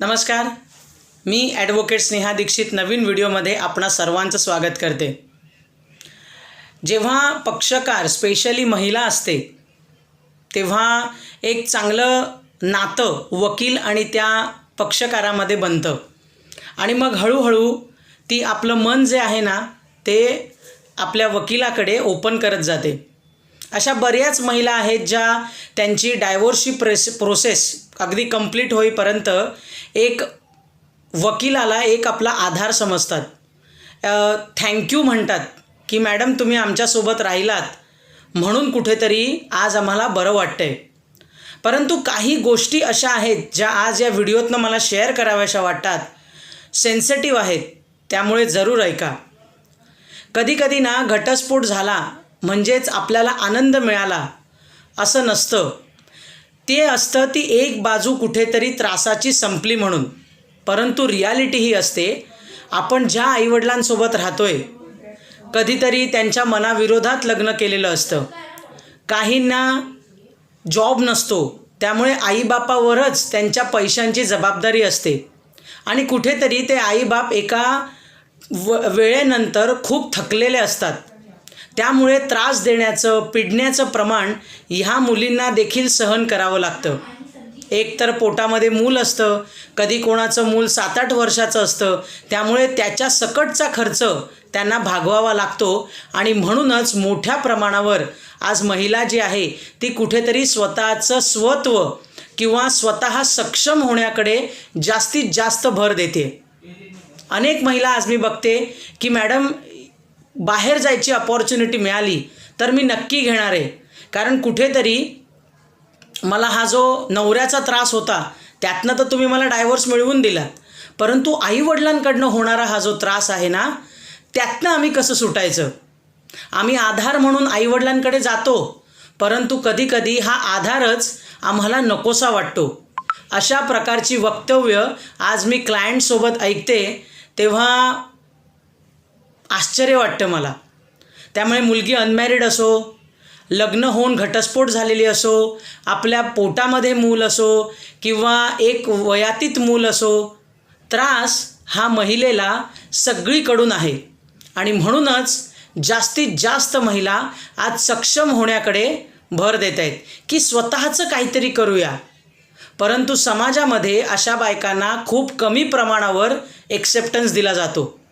नमस्कार. मी ॲडव्होकेट स्नेहा दीक्षित नवीन व्हिडिओमध्ये आपणा सर्वांचं स्वागत करते. जेव्हा पक्षकार स्पेशली महिला असते तेव्हा एक चांगलं नातं वकील आणि त्या पक्षकारामध्ये बनतं. आणि मग हळूहळू ती आपलं मन जे आहे ना ते आपल्या वकिलाकडे ओपन करत जाते. अशा बऱ्याच महिला आहेत ज्या त्यांची डायव्होर्सची प्रेस प्रोसेस अगदी कंप्लीट होईपर्यंत एक वकिलाला एक आपला आधार समजतात. थँक्यू म्हणतात की मॅडम तुम्ही आमच्यासोबत राहिलात. म्हणून कुठेतरी आज आम्हाला बरं वाटतंय. परंतु काही गोष्टी अशा आहेत ज्या आज या व्हिडिओतनं मला शेअर कराव्याशा वाटतात. सेन्सिटिव्ह आहेत. त्यामुळे जरूर ऐका. कधीकधी ना घटस्फोट झाला म्हणजेच आपल्याला आनंद मिळाला असं नसतं. ते असतं ती एक बाजू कुठेतरी त्रासाची संपली म्हणून. परंतु रियालिटी ही असते आपण ज्या आईवडिलांसोबत राहतोय कधीतरी त्यांच्या मनाविरोधात लग्न केलेलं असतं. काहींना जॉब नसतो त्यामुळे आईबापावरच त्यांच्या पैशांची जबाबदारी असते. आणि कुठेतरी ते आईबाप एका व वेळेनंतर खूप थकलेले असतात. त्यामुळे त्रास देण्याचं पिडण्याचं प्रमाण ह्या मुलींना देखील सहन करावं लागतं. एक तर पोटामध्ये मूल असतं कधी कोणाचं मूल सात आठ वर्षाचं असतं त्यामुळे त्याच्या सकटचा खर्च त्यांना भागवावा लागतो आणि म्हणूनच मोठ्या प्रमाणावर आज महिला जी आहे ती कुठेतरी स्वतःचं स्वत्व किंवा स्वतः सक्षम होण्याकडे जास्तीत जास्त भर देते. अनेक महिला आज मी बघते की मॅडम बाहेर जायची अपॉर्च्युनिटी मिळाली तर मी नक्की घेणार आहे. कारण कुठेतरी मला हा जो नवऱ्याचा त्रास होता त्यातनं तर तुम्ही मला डायव्हर्स मिळवून दिलात परंतु आईवडिलांकडनं होणारा हा जो त्रास आहे ना त्यातनं आम्ही कसं सुटायचं? आम्ही आधार म्हणून आईवडिलांकडे जातो परंतु कधीकधी हा आधारच आम्हाला नकोसा वाटतो. अशा प्रकारची वक्तव्य आज मी क्लायंटसोबत ऐकते तेव्हा आश्चर्य वाटतं मला. त्यामुळे मुलगी अनमॅरिड असो लग्न होऊन घटस्फोट झालेली असो आपल्या पोटामध्ये मूल असो किंवा एक वयातीत मूल असो त्रास हा महिलेला सगळीकडून आहे. आणि म्हणूनच जास्तीत जास्त महिला आज सक्षम होण्याकडे भर देत आहेत की स्वतःचं काहीतरी करूया. परंतु समाजामध्ये अशा बायकांना खूप कमी प्रमाणावर एक्सेप्टन्स दिला जातो.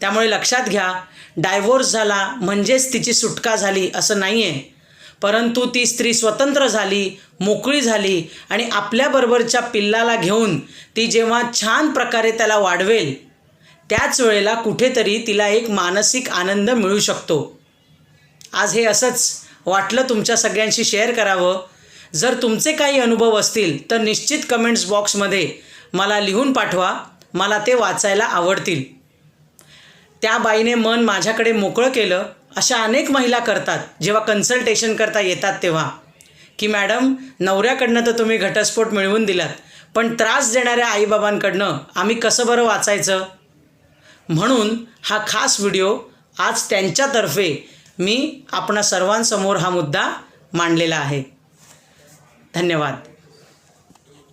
त्यामुळे लक्षात घ्या डायव्होर्स झाला म्हणजेच तिची सुटका झाली असं नाही आहे परंतु ती स्त्री स्वतंत्र झाली मोकळी झाली आणि आपल्याबरोबरच्या पिल्लाला घेऊन ती जेव्हा छान प्रकारे त्याला वाढवेल त्याच वेळेला कुठेतरी तिला एक मानसिक आनंद मिळू शकतो. आज हे असंच वाटलं तुमच्या सगळ्यांशी शेअर करावं. जर तुमचे काही अनुभव असतील तर निश्चित कमेंट्स बॉक्समध्ये मला लिहून पाठवा. मला ते वाचायला आवडतील. त्या बाईने मन माझ्याकडे मोकळं केलं. अशा अनेक महिला करतात. जेव्हा कन्सल्टेशन करता येतात तेव्हा. की मॅडम नवऱ्याकडनं तर तुम्ही घटस्फोट मिळवून दिलात. पण त्रास देणाऱ्या आईबाबांकडनं आम्ही कसं बरं वाचायचं? म्हणून हा खास व्हिडिओ आज त्यांच्यातर्फे मी आपणा सर्वांसमोर हा मुद्दा मांडलेला आहे. धन्यवाद.